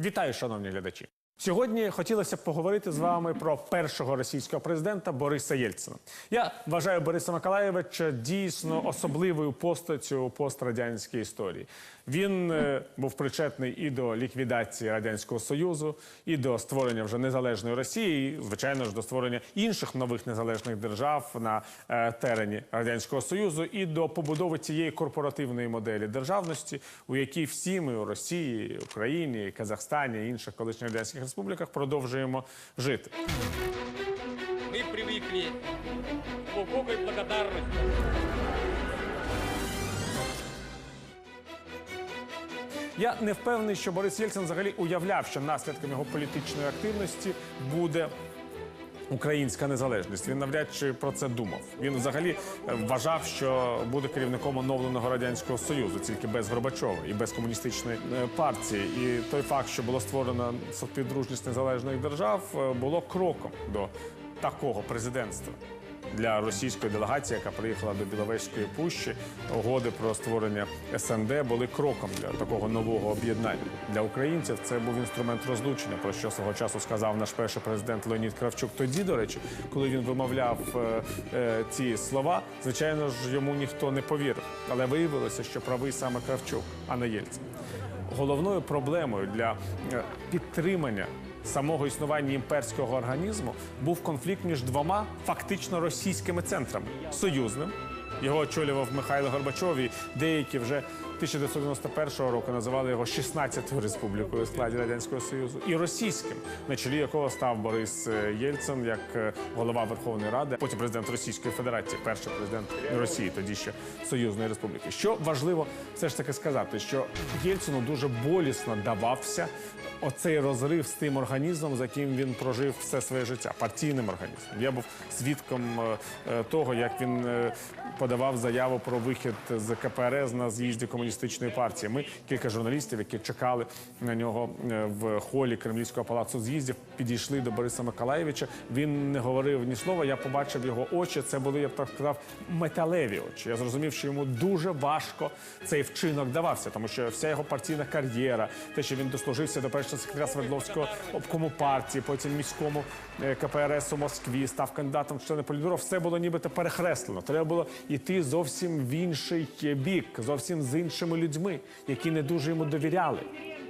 Вітаю, шановні глядачі. Сьогодні хотілося б поговорити з вами про першого російського президента Бориса Єльцина. Я вважаю Бориса Миколаєвича дійсно особливою постаттю пострадянській історії. Він е, був причетний і до ліквідації радянського союзу, і до створення вже незалежної Росії, і, звичайно ж, до створення інших нових незалежних держав на е, терені радянського союзу, і до побудови цієї корпоративної моделі державності, у якій всі ми у Росії, Україні, Казахстані інших колишніх радянських республіках продовжуємо жити. Ми привикли глибокої благодарності. Я не впевнений, що Борис Єльцин взагалі уявляв, що наслідком його політичної активності буде. Українська незалежність. Він навряд чи про це думав. Він взагалі е, вважав, що буде керівником оновленого радянського союзу, тільки без Горбачова і без комуністичної е, партії. І той факт, що було створено співдружність незалежних держав, е, було кроком до такого президентства. Для російської делегації, яка приїхала до Біловезької пущі, угоди про створення СНД були кроком для такого нового об'єднання. Для українців це був інструмент розлучення, про що свого часу сказав наш перший президент Леонід Кравчук. Тоді, до речі, коли він вимовляв е, е, ці слова, звичайно ж йому ніхто не повірив. Але виявилося, що правий саме Кравчук, а не Єльцин. Головною проблемою для е, підтримання самого існування імперського організму був конфлікт між двома фактично російськими центрами союзним. Його очолював Михайло Горбачов, і деякі вже 1991 року називали його 16-ю республікою у складі радянського союзу, і російським, на чолі якого став Борис е, Єльцин як е, голова Верховної Ради, потім президент Російської Федерації, перший президент Росії, тоді ще Союзної Республіки. Що важливо все ж таки сказати, що Єльцину дуже болісно давався оцей розрив з тим організмом, за яким він прожив все своє життя, партійним організмом. Я був свідком е, того, як він подавав заяву про вихід з КПРС на з'їзді комуністичної партії. Ми кілька журналістів, які чекали на нього е, в холі Кремлівського палацу з'їздів, підійшли до Бориса Миколаєвича. Він не говорив ні слова. Я побачив його очі. Це були, я б так сказав, металеві очі. Я зрозумів, що йому дуже важко цей вчинок давався, тому що вся його партійна кар'єра, те, що він дослужився до першого секретаря Свердловського обкому партії, потім міському е, КПРС у Москві, став кандидатом в члени політбюро, все було нібито перехреслено. Треба було йти зовсім в інший бік, зовсім з іншими людьми, які не дуже йому довіряли.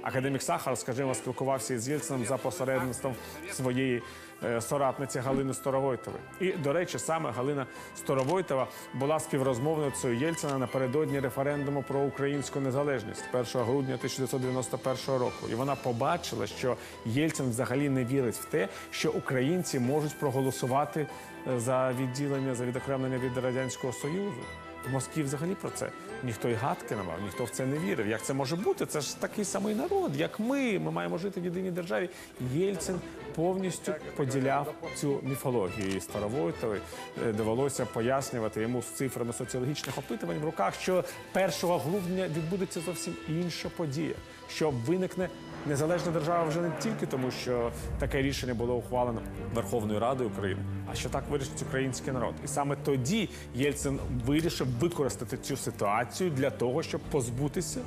Академік Сахар, скажімо, спілкувався із Єльцином за посередництвом своєї е, соратниці Галини Старовойтової. І, до речі, саме Галина Старовойтова була співрозмовницею Єльцина напередодні референдуму про українську незалежність 1 грудня 1991 року. І вона побачила, що Єльцин взагалі не вірить в те, що українці можуть проголосувати е, за відділення за відокремлення від радянського союзу. В Москві взагалі про це ніхто й гадки не мав, ніхто в це не вірив. Як це може бути? Це ж такий самий народ, як ми. Ми маємо жити в єдиній державі. Єльцин повністю поділяв цю міфологію. І Старовойтові е, довелося пояснювати йому з цифрами соціологічних опитувань в руках, що 1 грудня відбудеться зовсім інша подія, що виникне. Незалежна держава вже не тільки тому, що таке рішення було ухвалено Верховною Радою України, а що так вирішить український народ. І саме тоді Єльцин вирішив використати цю ситуацію для того, щоб позбутися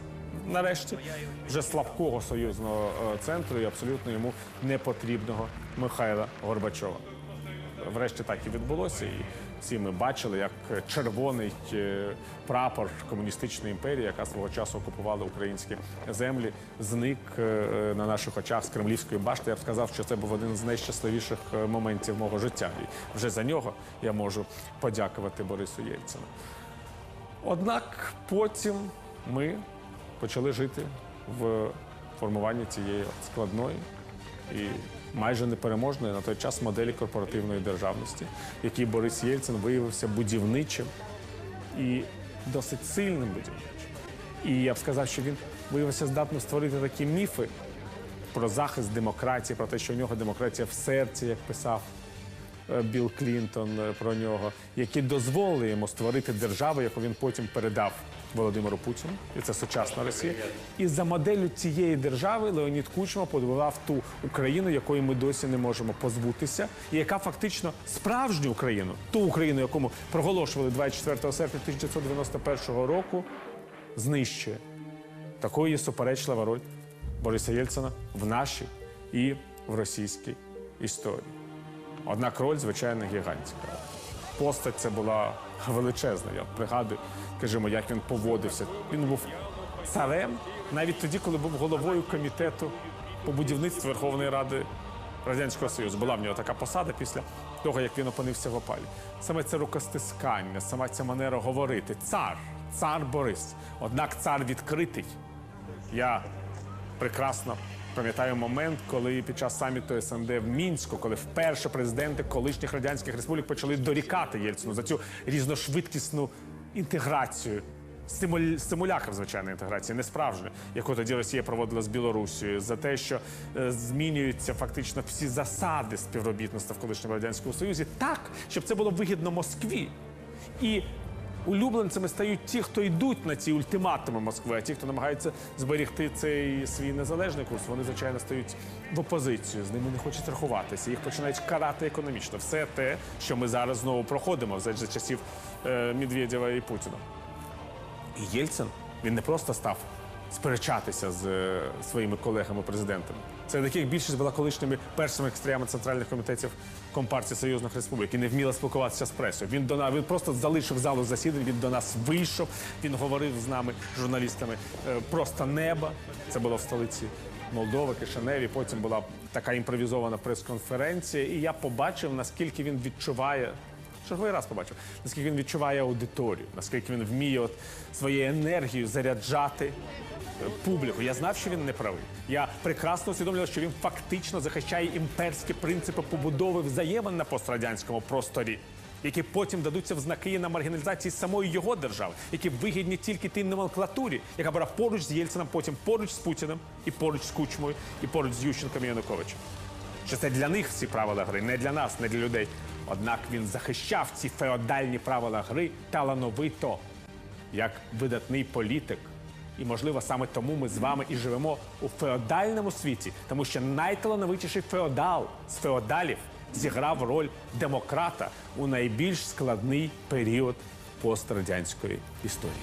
нарешті вже слабкого союзного е, центру і абсолютно йому непотрібного Михайла Горбачова. Врешті так і відбулося, і всі ми бачили, як червоний е, прапор комуністичної імперії, яка свого часу окупувала українські землі, зник е, на наших очах з кремлівської башти. Я б сказав, що це був один з найщасливіших е, моментів мого життя. І вже за нього я можу подякувати Борису Єльцину. Однак потім ми почали жити в формуванні цієї складної і майже непереможної на той час моделі корпоративної державності, в якій Борис Єльцин виявився будівничим і досить сильним будівничим. І я б сказав, що він виявився здатним створити такі міфи про захист демократії, про те, що у нього демократія в серці, як писав Білл Клінтон е, про нього, які дозволили йому створити державу, яку він потім передав Володимиру Путіну, і це сучасна Росія. І за моделлю цієї держави Леонід Кучма побудував ту Україну, якої ми досі не можемо позбутися, і яка фактично справжню Україну, ту Україну, яку проголошували 24 серпня 1991 року, знищує. Такою є суперечлива роль Бориса Єльцина в нашій і в російській історії. Однак роль, звичайно, гігантська. Постать це була величезна. Я пригадую, скажімо, як він поводився. Він був царем навіть тоді, коли був головою комітету по будівництву Верховної Ради Радянського Союзу. Була в нього така посада після того, як він опинився в опалі. Саме це рукостискання, сама ця манера говорити. Цар, цар Борис. Однак цар відкритий. Я прекрасно пам'ятаю момент, коли під час саміту СНД в Мінську, коли вперше президенти колишніх радянських республік почали дорікати Єльцину за цю різношвидкісну інтеграцію. Симуль... Симулякр, звичайно, інтеграції, не справжня, яку тоді Росія проводила з Білорусією, за те, що е, змінюються фактично всі засади співробітництва в колишньому радянському союзі, так, щоб це було вигідно Москві. І улюбленцями стають ті, хто йдуть на ці ультиматуми Москви, а ті, хто намагається зберегти цей свій незалежний курс, вони звичайно стають в опозицію. З ними не хочуть рахуватися. Їх починають карати економічно. Все те, що ми зараз знову проходимо за часів е, Медведєва і Путіна. І Єльцин він не просто став сперечатися з е, своїми колегами-президентами. Серед яких більшість була колишніми першими екстраями центральних комітетів Компартії Союзних Республік і не вміла спілкуватися з пресою. Він до нас він просто залишив залу засідань. Він до нас вийшов. Він говорив з нами, журналістами, е, просто неба. Це було в столиці Молдови, Кишиневі. Потім була така імпровізована прес-конференція. І я побачив, наскільки він відчуває Черговий раз побачив, наскільки він відчуває аудиторію, наскільки він вміє от своєю енергією заряджати е, публіку. Я знав, що він не правий. Я прекрасно усвідомлював, що він фактично захищає імперські принципи побудови взаємин на пострадянському просторі. Які потім дадуться в знаки на маргіналізації самої його держави, які вигідні тільки тим номенклатурі, яка була поруч з Єльцином, потім поруч з Путіним, і поруч з Кучмою, і поруч з Ющенком і Януковичем що це для них ці правила гри, не для нас, не для людей. Однак він захищав ці феодальні правила гри талановито, як видатний політик. І, можливо, саме тому ми з вами і живемо у феодальному світі, тому що найталановитіший феодал з феодалів зіграв роль демократа у найбільш складний період пострадянської історії.